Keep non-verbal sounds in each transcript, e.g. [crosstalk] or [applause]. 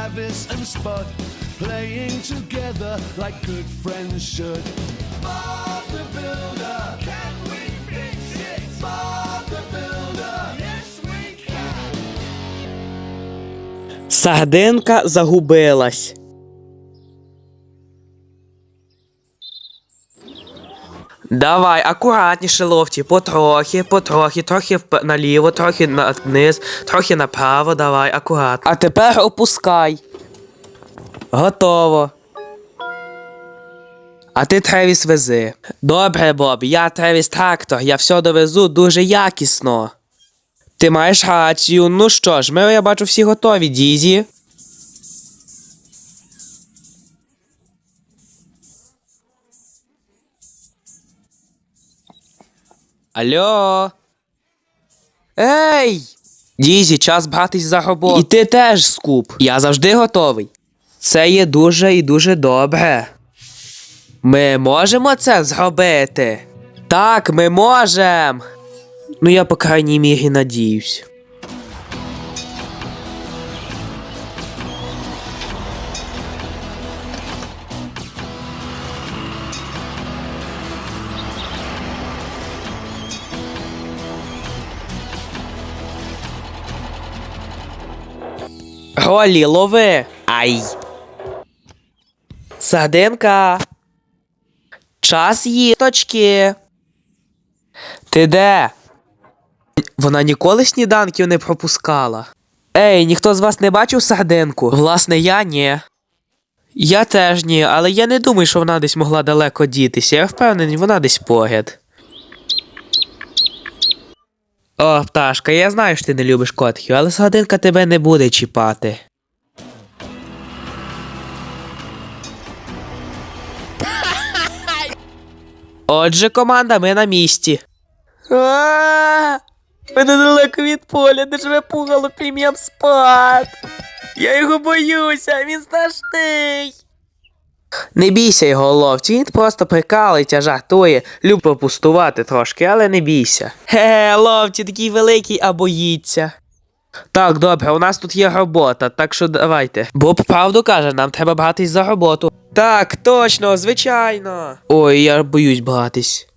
Travis and Spud, playing together like good friends should. Bob the Builder, can we fix it? Bob the Builder, yes we can. Сагденка загубилась. Давай, акуратніше лофті, потрохи, потрохи, трохи наліво, трохи вниз, трохи направо, давай, акуратно. А тепер опускай. Готово. А ти Тревіс вези. Добре, Боб, я Тревіс трактор, я все довезу дуже якісно. Ти маєш рацію. Ну що ж, ми я бачу всі готові, Дізі. Алло. Ей! Дізі, час братись за роботу. І ти теж, скуп. Я завжди готовий. Це є дуже і дуже добре. Ми можемо це зробити? Так, ми можемо. Ну, я по крайній мірі надіюсь. Голі, лови. Ай. Сардинка. Час їсточки. Ти де? Вона ніколи сніданків не пропускала. Ей, ніхто з вас не бачив сардинку? Власне, я ні. Я теж ні, але я не думаю, що вона десь могла далеко дітися. Я впевнений, вона десь поряд. О, пташка, я знаю, що ти не любиш котків, але сардинка тебе не буде чіпати. Отже, команда, ми на місці. Ми недалеко від поля, де живе пугало пім'ям спад. Я його боюся, він страшний. Не бійся його, ловці, він просто прикалиться, жартує, любить попустувати трошки, але не бійся. Хе, ловці такий великий, а боїться. Так, добре, у нас тут є робота, так що давайте. Боб правду каже, нам треба братись за роботу. Так, точно, звичайно. Ой, я боюсь братись.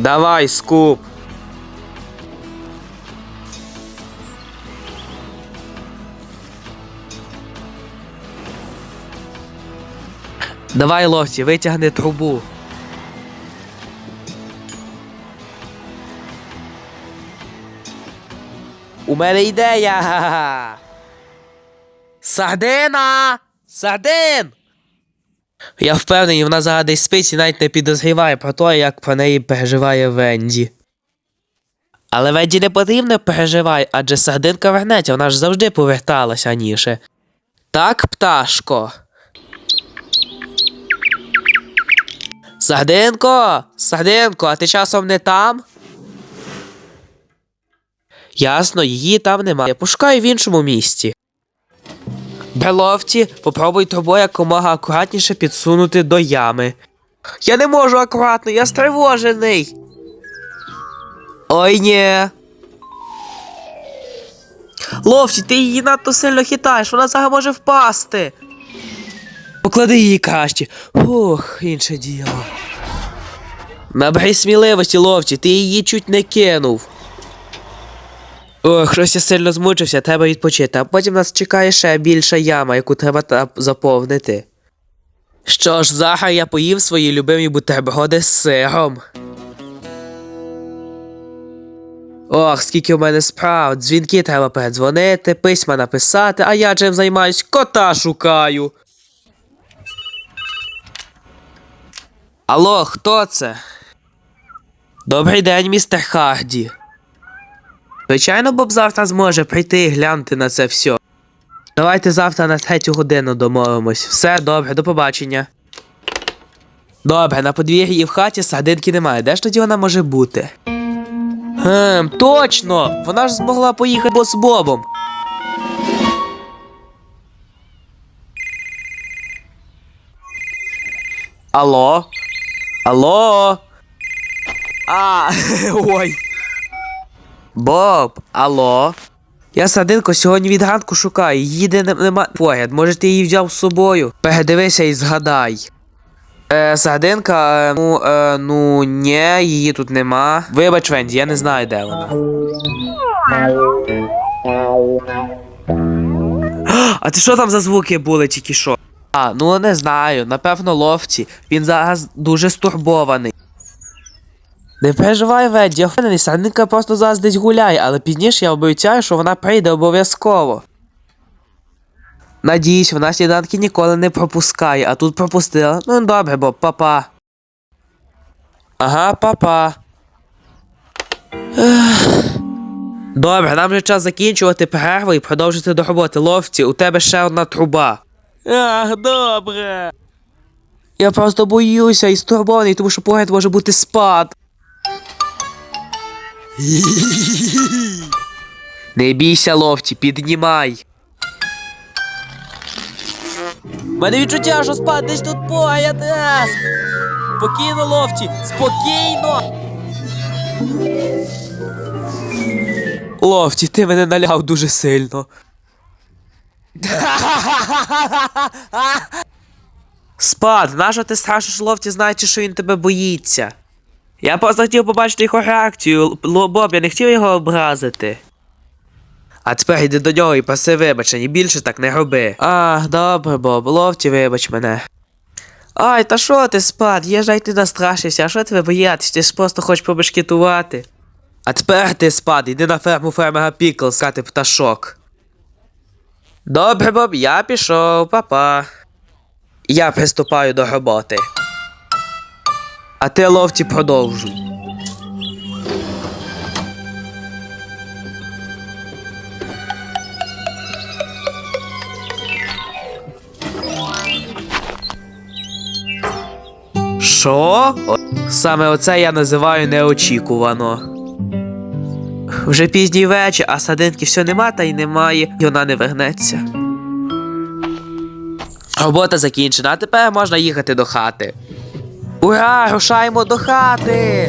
Давай, скуп. Давай, ловці, витягни трубу. У мене ідея. Сардина! Сардин! Я впевнений, вона зараз десь спить і навіть не підозріває про те, як про неї переживає Венді. Але Венді не потрібно переживай, адже сардинка вернеться, вона ж завжди поверталася раніше. Так, пташко. Сардинко! Сардинко, а ти часом не там? Ясно, її там немає. Пошукаю в іншому місці. Беловці, попробуй тобою якомога акуратніше підсунути до ями. Я не можу акуратно, я стривожений. Ой ні. Ловці, ти її надто сильно хитаєш, вона зараз може впасти. Поклади її краще. Ух, інше діло. Набери сміливості, ловці, ти її чуть не кинув. Ох, щось я сильно змучився, треба відпочити, а потім нас чекає ще більша яма, яку треба заповнити. Що ж, зараз я поїв свої любимі бутерброди з сиром. Ох, скільки в мене справ, дзвінки треба передзвонити, письма написати, а я чим займаюсь, кота шукаю. Алло, хто це? Добрий день, містер Харді. Звичайно, Боб завтра зможе прийти і глянути на це все. Давайте завтра на третю годину домовимось. Все добре, до побачення. Добре, на подвір'ї і в хаті сардинки немає. Де ж тоді вона може бути? Гм, точно! Вона ж змогла поїхати з Бобом. Алло? Алло? А, [laughs] ой. Боб, алло. Я садинку сьогодні від ранку шукаю. Їде не- нема поряд. Може ти її взяв з собою? Передивися і згадай. Е, Сардинка, е, ну, е, ну, ні, її тут нема. Вибач, Венді, я не знаю, де вона. А ти що там за звуки були тільки що? А, ну не знаю, напевно, ловці. Він зараз дуже стурбований. Не переживай, Венді, я впевнений, Сардинка просто зараз десь гуляє, але пізніше я обіцяю, що вона прийде обов'язково. Надіюсь, вона сніданки ніколи не пропускає, а тут пропустила. Ну добре, Боб, папа. Ага, папа. Добре, нам вже час закінчувати перерву і продовжити до роботи. Ловці, у тебе ще одна труба. Ах, добре. Я просто боюся і стурбований, тому що поряд може бути спад. Не бійся, ловці, піднімай. Мене відчуття, що спад десь тут поряд. Спокійно, ловці, спокійно. Ловці, ти мене наляв дуже сильно. [laughs] Спад, нащо ти страшиш ловці, знаючи, що він тебе боїться? Я просто хотів побачити його реакцію. Боб, я не хотів його образити. А тепер йди до нього і проси вибачення, більше так не роби. А, добре, Боб, ловті, вибач мене. Ай, та що ти спад? Їжджай ти настрашився, а що тебе боятись? Ти ж просто хочеш побешкетувати. А тепер ти спад, іди на ферму фермера Пікл скати пташок. Добре, Боб, я пішов, папа. Я приступаю до роботи. А ти ловті продовжуй. Що? Саме оце я називаю неочікувано. Вже пізній вечір, а садинки все нема та й немає, і вона не вернеться. Робота закінчена, а тепер можна їхати до хати. Ура! Рушаємо до хати!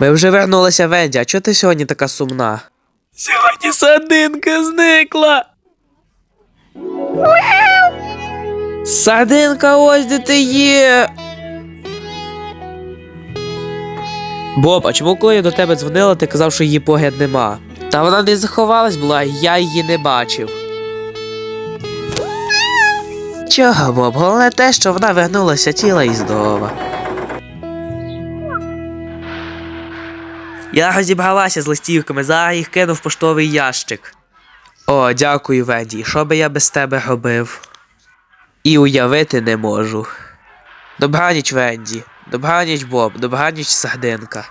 Ми вже вернулися Венді, а чого ти сьогодні така сумна? Сьогодні сардинка зникла. Сардинка, ось де ти є. Боб, а чому коли я до тебе дзвонила, ти казав, що її погляд нема? Та вона не заховалась була, я її не бачив. Чого, Боб? Головне те, що вона вернулася ціла і здорова. Я розібралася з листівками, зараз їх кинув в поштовий ящик. О, дякую, Венді. Що би я без тебе робив? І уявити не можу. Добраніч, Венді. Добраніч, Боб, добраніч, Сардинка.